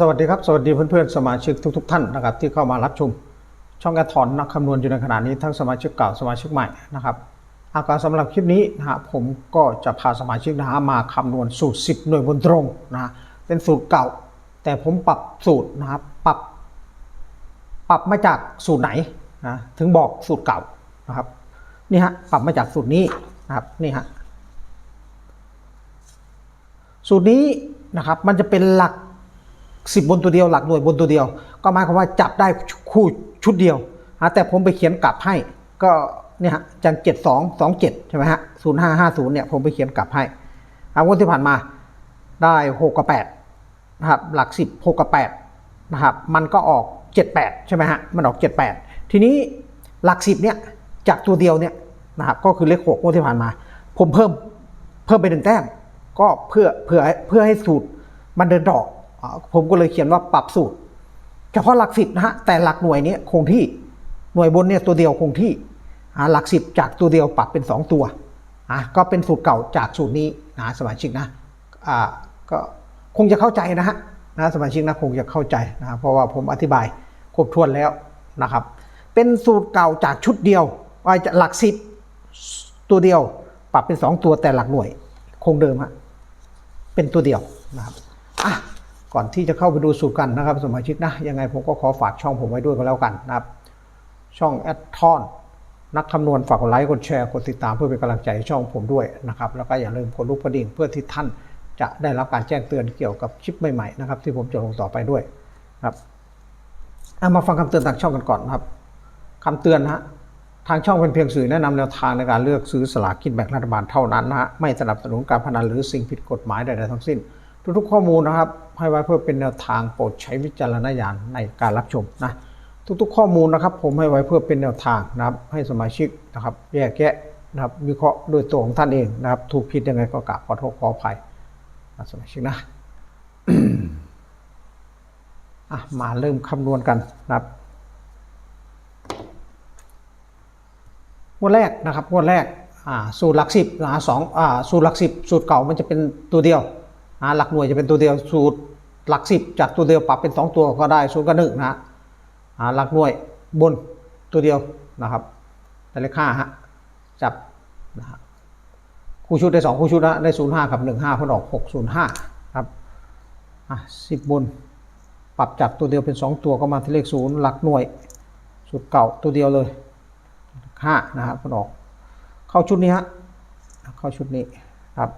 สวัสดีครับ สวัสดีเพื่อนๆสมาชิกทุก ๆ ท่านนะครับที่เข้ามารับชม ช่องแอดทอนนักคำนวณอยู่ในขณะนี้ทั้งสมาชิกเก่าสมาชิกใหม่นะครับอาการสำหรับคลิปนี้นะฮะผมก็จะพาสมาชิกนะฮะมาคำนวณสูตร 10 หน่วยบนตรงนะเป็นสูตรเก่า แต่ผมปรับสูตรนะครับปรับ ปรับมาจากสูตรไหนนะถึงบอกสูตรเก่านะครับนี่ฮะปรับมาจากสูตรนี้นะครับนี่ฮะสูตรนี้นะครับมันจะเป็นหลัก 10บบนตัวเดียวหลักหน่วยบนตัวเดียว ก็หมายความว่าจับได้คู่ชุดเดียวแต่ผมไปเขียนกลับให้ก็เนี่ยฮะจันเจ็ดสองสองเจ็ดใช่ไหมฮะศูนย์ห้าห้าศูนย์เนี่ยผมไปเขียนกลับให้อางวดที่ผ่านมาได้หกกับแปดนะครับหลักสิบหกกับแปดนะครับมันก็ออกเจ็ดแปดใช่ไหมฮะมันออกเจ็ดแปดทีนี้หลักสิบเนี่ยจากตัวเดียวเนี่ยนะครับก็คือเลขหกงวดที่ผ่านมา ผมเพิ่มเพิ่มไปหนึ่งแต้มก็เพื่อเพื่อเพื่อให้สูตรมันเดินดอกอ่า ผมก็เลยเขียนว่าปรับสูตร เฉพาะหลักสิบนะฮะแต่หลักหน่วยนี้คงที่หน่วยบนเนี่ยตัวเดียวคงที่หลักสิบจากตัวเดียวปรับเป็น 2 ตัวก็เป็นสูตรเก่าจากสูตรนี้นะสมาชิกนะก็คงจะเข้าใจนะฮะนะสมาชิกนะคงจะเข้าใจนะเพราะว่าผมอธิบายครบถ้วนแล้วนะครับ เป็นสูตรเก่าจากชุดเดียวว่าจะหลักสิบตัวเดียวปรับเป็น 2 ตัวแต่หลักหน่วย คงเดิมฮะเป็นตัวเดียวนะครับอะ ก่อนที่จะเข้าไปดูสูตรกันนะครับ สมาชิกนะยังไงผมก็ขอฝากช่องผมไว้ด้วยก็แล้วกันนะครับ ช่องแอดทอนนักคำนวณฝากกดไลค์กดแชร์กดติดตามเพื่อเป็นกำลังใจช่องผมด้วยนะครับ แล้วก็อย่าลืมกดลูกกระดิ่งเพื่อที่ท่านจะได้รับการแจ้งเตือนเกี่ยวกับคลิปใหม่ๆนะครับ ที่ผมจะลงต่อไปด้วยครับเอามาฟังคำเตือนทางช่องกันก่อนนะครับคำเตือนนะฮะทางช่องเป็นเพียงสื่อแนะนำแนวทางในการเลือกซื้อสลากกินแบ่งรัฐบาลเท่านั้นนะฮะไม่สนับสนุนการพนันหรือสิ่งผิดกฎหมายใดๆทั้งสิ้น ทุกๆข้อมูลนะครับ ให้ไว้เพื่อเป็นแนวทางโปรดใช้วิจารณญาณในการรับชมนะทุกๆ ข้อมูลนะครับ ผมให้ไว้เพื่อเป็นแนวทางนะครับ ให้สมาชิกนะครับแยกแยะนะครับวิเคราะห์ด้วยตัวของท่านเองนะครับ ถูกผิดยังไงก็กราบขอโทษขออภัยนะสมาชิกนะอะมาเริ่มคำนวณกันนะครับงวดแรกนะครับงวดแรกอ่าสูตรหลักสิบนะสองอ่าสูตรหลักสิบสูตรเก่ามันจะเป็นตัวเดียว หลักหน่วยจะเป็นตัวเดียวสูตรหลักสิบจากตัวเดียวปรับเป็นสองตัวก็ได้ศูนย์กับหนึ่งนะฮะอ่าหลักหน่วยบนตัวเดียวนะครับแต่เลขห้าฮะจับนะฮะคู่ชุดได้สองคู่ชุดนะได้ศูนย์ห้ากับหนึ่งห้าพอดอกหกศูนย์ห้าครับอะสิบบนปรับจากตัวเดียวเป็นสองตัวก็มาที่เลขศูนย์หลักหน่วยสูตรเก่าตัวเดียวเลยห้านะครับมันออก เข้าชุดนี้ฮะเข้าชุดนี้ครับ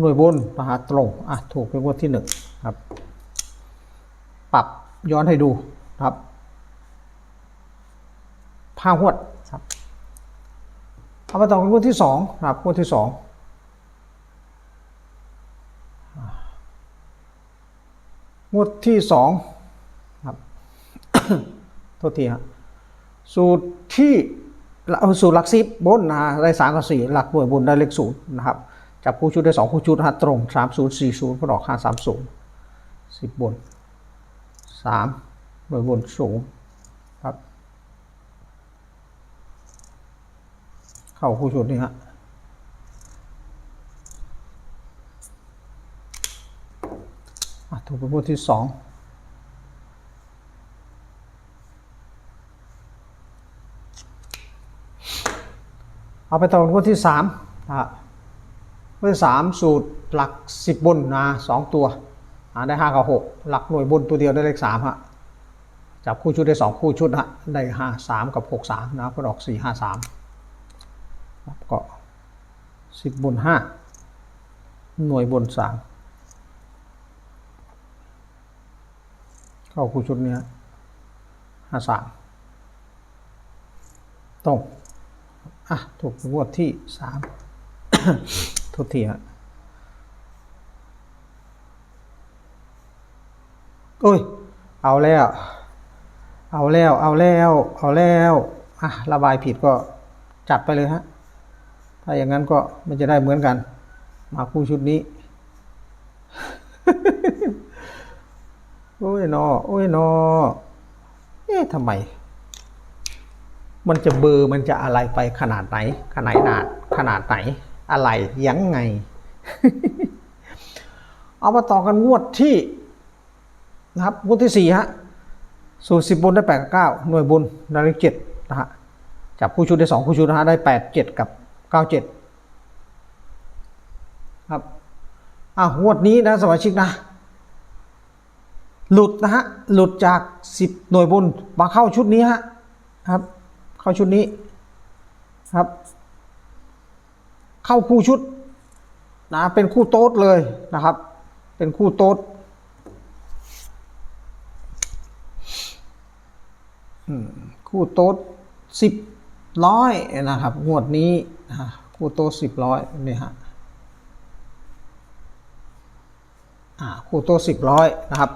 หน่วยบนนะฮะตรงอะถูกเป็นงวดที่หนึ่งครับ ปรับย้อนให้ดูครับผ้าหวดครับเอามาต่อกันงวดที่สองครับงวดที่สองงวดที่สองครับโทษทีฮะสูตรที่สูตรหลักสิบบนนะฮะได้สามกับสี่หลักหน่วยบนได้เลขศูนย์นะครับ จับคู่ชุดได้สองคู่ชุดฮะตรงสามศูนย์สี่ศูนย์พอดอกห้าสามศูนย์สิบบนสามหน่วยบนสูงครับ เข้าคู่ชุดนี่ฮะอะถูกเป็นคู่ที่สองเอาไปต่องวดที่สามนะ งวดที่สามสูตรหลักสิบบนนะสองตัวอ่าได้ห้ากับหกหลักหน่วยบนตัวเดียวได้เลขสามฮะจับคู่ชุดได้สองคู่ชุดฮะได้ห้าสามกับหกสามนะก็ดอกสี่ห้าสามก็สิบบนห้าหน่วยบนสามเข้าคู่ชุดเนี้ยห้าสามตรงอะถูกงวดที่สาม ทุทีฮะโอ้ย เอาแล้ว เอาแล้ว เอาแล้ว เอาแล้วอะระบายผิดก็จัดไปเลยฮะ ถ้าอย่างนั้นก็มันจะได้เหมือนกัน มาคู่ชุดนี้ โอ้ยนอ โอ้ยนอ เอ๊ะทำไม มันจะเบอร์มันจะอะไรไปขนาดไหน ขนาดหนาดขนาดไหน อะไรยังไง เอามาต่อกันงวดที่นะครับงวดที่สี่ฮะสูตรสิบบนได้แปดกับเก้าหน่วยบนได้เลขเจ็ดนะฮะจับคู่ชุดได้สองคู่ชุดนะฮะได้แปดเจ็ดกับเก้าเจ็ดครับอะงวดนี้นะสมาชิกนะหลุดนะฮะหลุดจากสิบหน่วยบนมาเข้าชุดนี้ฮะครับ เข้าชุดนี้ครับ เข้าคู่ชุดนะเป็นคู่โต๊ดเลยนะครับ เป็นคู่โต๊ดคู่โต๊ดสิบร้อยนะครับ งวดนี้นะคู่โต๊ดสิบร้อยนี่ฮะคู่โต๊ดสิบร้อยนะครับ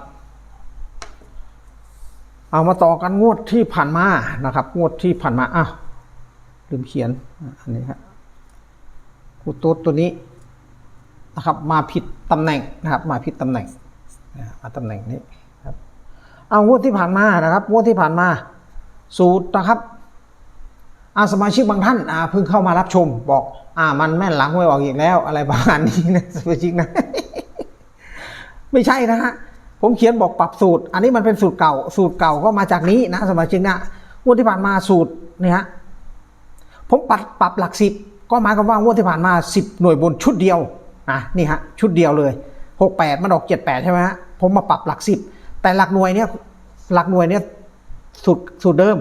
เอามาต่อกันงวดที่ผ่านมานะครับ งวดที่ผ่านมาอ้าวลืมเขียนอันนี้ครับ คูโต๊ดตัวนี้นะครับ มาผิดตำแหน่งนะครับ มาผิดตำแหน่งมาตำแหน่งนี้ครับเอางวดที่ผ่านมานะครับงวดที่ผ่านมา สูตรนะครับอาสมาชิกบางท่านอาเพิ่งเข้ามารับชม บอกอ่ามันแม่นหลังไม่ออกอีกแล้ว อะไรประมาณนี้นะสมาชิกนะ ไม่ใช่นะฮะผมเขียนบอกปรับสูตร อันนี้มันเป็นสูตรเก่า สูตรเก่าก็มาจากนี้นะสมาชิกนะงวดที่ผ่านมาสูตรเนี่ยฮะผมปรับปรับหลักสิบ ก็หมายความว่างวดที่ผ่านมาสิบหน่วยบนชุดเดียวอะนี่ฮะชุดเดียวเลยหกแปดมันออกเจ็ดแปดใช่ไหมฮะผมมาปรับหลักสิบแต่หลักหน่วยเนี่ยหลักหน่วยเนี่ยสูตรสูตรเดิม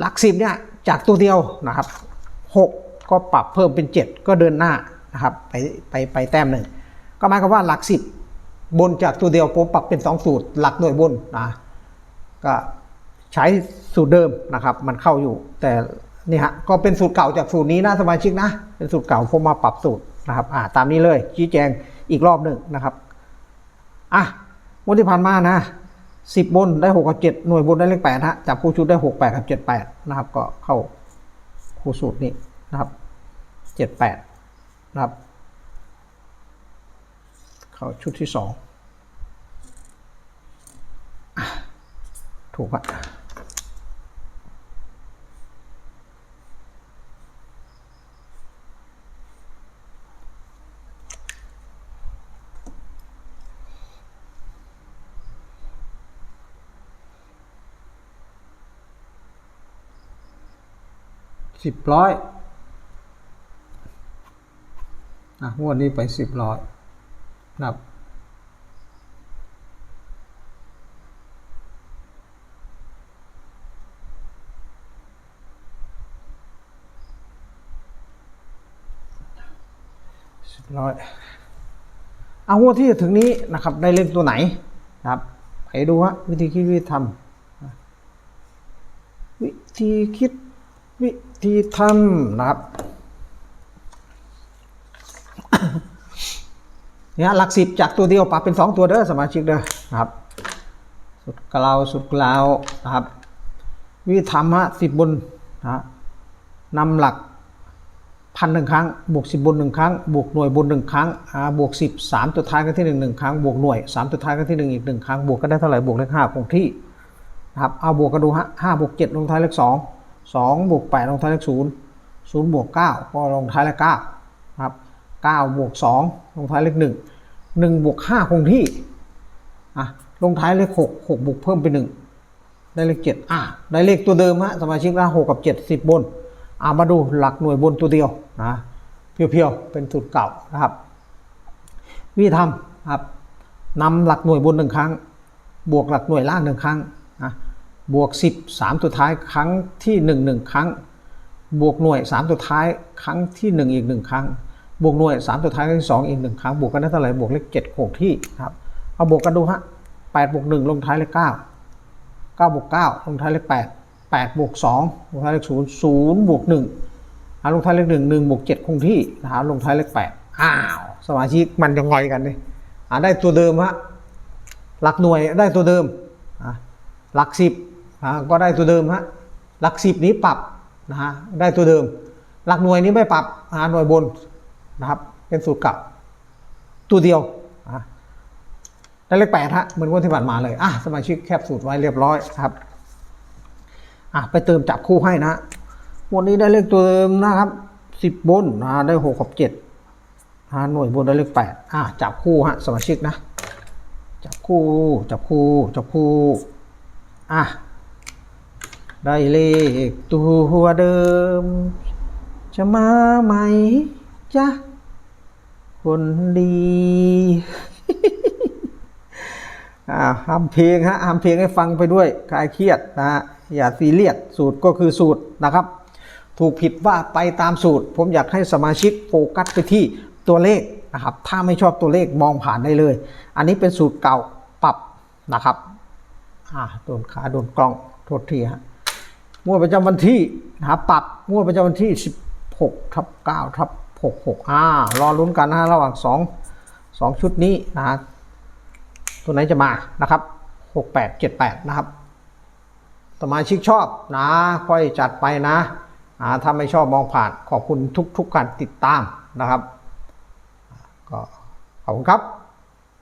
หลักสิบเนี่ยจากตัวเดียวนะครับหกก็ปรับเพิ่มเป็นเจ็ดก็เดินหน้านะครับไปไปไปแต้มหนึ่งก็หมายความว่าหลักสิบบนจากตัวเดียวผมปรับเป็นสองสูตร หลักหน่วยบนนะก็ใช้สูตรเดิมนะครับ มันเข้าอยู่แต่ นี่ฮะก็เป็นสูตรเก่าจากสูตรนี้นะสมาชิกนะ เป็นสูตรเก่าผมมาปรับสูตรนะครับอ่าตามนี้เลยชี้แจงอีกรอบหนึ่งนะครับอะงวดที่ผ่านมานะสิบบนได้หกกับเจ็ดหน่วยบนได้เลขแปดฮะจับคู่ชุดได้หกแปดกับเจ็ดแปดนะครับ ก็เข้าคู่สูตรนี้นะครับเจ็ดแปดนะครับ เข้าชุดที่สองถูกอะ สิบร้อยอะงวดนี้ไปสิบร้อยนับสิบร้อยเอางวดที่จะถึงนี้นะครับ ได้เลขตัวไหนนะครับไปดูฮะวิธีคิดวิธีทำวิธีคิด วิธีทำนะครับเนี่ยหลักสิบจากตัวเดียวปรับเป็นสองตัวเด้อสมาชิกเด้อนะครับ สุดกล่าวสุดกล่าวนะครับ วิธีทำฮะสิบบนนะนำหลักพันหนึ่งครั้ง บวกสิบบนหนึ่งครั้ง บวกหน่วยบนหนึ่งครั้งอ่าบวกสิบสามตัวท้ายกันที่หนึ่งหนึ่งครั้ง บวกหน่วยสามตัวท้ายกันที่หนึ่งอีกหนึ่งครั้ง บวกกันได้เท่าไหร่ บวกเลขห้าคงที่นะครับ เอาบวกกันดูฮะห้าบวกเจ็ดลงท้ายเลขสอง สองบวกแปดลงท้ายเลขศูนย์ศูนย์บวกเก้าก็ลงท้ายเลขเก้าครับเก้าบวกสองลงท้ายเลขหนึ่งหนึ่งบวกห้าคงที่อะลงท้ายเลขหกหกบวกเพิ่มเป็นหนึ่งได้เลขเจ็ดอะได้เลขตัวเดิมฮะสมาชิกละหกกับเจ็ดสิบบนอ่ามาดูหลักหน่วยบนตัวเดียวนะเพียวๆ เป็นสูตรเก่านะครับ วิธีทำครับนำหลักหน่วยบนหนึ่งครั้ง บวกหลักหน่วยล่างหนึ่งครั้งนะ บวก 10 3 ตัวท้ายครั้งที่ 1 1 ครั้ง บวกหน่วย 3 ตัวท้ายครั้งที่ 1 อีก 1 ครั้ง บวกหน่วย 3 ตัวท้ายครั้งที่2อีก 1 ครั้ง บวกกันได้เท่าไหร่บวกเลข7 6ที่ครับเอาบวกกันดูฮะ8บวก1ลงท้ายเลข9 9บวก9ลงท้ายเลข8 8บวก2ลงท้ายเลข0 0บวก1หาลงท้ายเลข1 1บวก7คงที่นะครับลงท้ายเลข8อ้าวสมาชิกมันจะงอยกันเลยหาได้ตัวเดิมฮะหลักหน่วยได้ตัวเดิมอะหลัก10ะก็ได้ตัวเดิมฮะหลักสิบนี้ปรับนะฮะได้ตัวเดิม หลักหน่วยนี้ไม่ปรับนะหน่วยบนนะครับ เป็นสูตรกลับ ตัวเดียวได้เลขแปดฮะเหมือนวันที่ผ่านมาเลยอะสมาชิกแคปสูตรไว้เรียบร้อยครับอะไปเติมจับคู่ให้นะวันนี้ได้เลขตัวเดิมนะครับสิบบนนะได้หกกับเจ็ดนะหน่วยบนได้เลขแปดอะจับคู่ฮะสมาชิกนะ จับคู่จับคู่จับคู่อะ ได้เลขตัวเดิม จะมาไหมจ๊ะคนดีอ่าทำเพลงฮะทำเพลงให้ฟังไปด้วยคลายเครียดนะฮะอย่าซีเรียสสูตรก็คือสูตรนะครับ ถูกผิดว่าไปตามสูตร ผมอยากให้สมาชิกโฟกัสไปที่ตัวเลขนะครับ ถ้าไม่ชอบตัวเลขมองผ่านได้เลย อันนี้เป็นสูตรเก่าปรับนะครับอ่าโดนขาโดนกล้องโทษทีฮะ งวดประจำวันที่นะครับปรับงวดประจำวันที่ 16ทับ9ทับ66อ่ารอลุ้นกันนะฮะระหว่างสองสองชุดนี้นะฮะตัวไหนจะมานะครับ 68 78 นะครับสมาชิกชอบนะค่อยจัดไปนะอ่าถ้าไม่ชอบมองผ่านขอบคุณทุกๆกการติดตามนะครับก็ขอบคุณครับ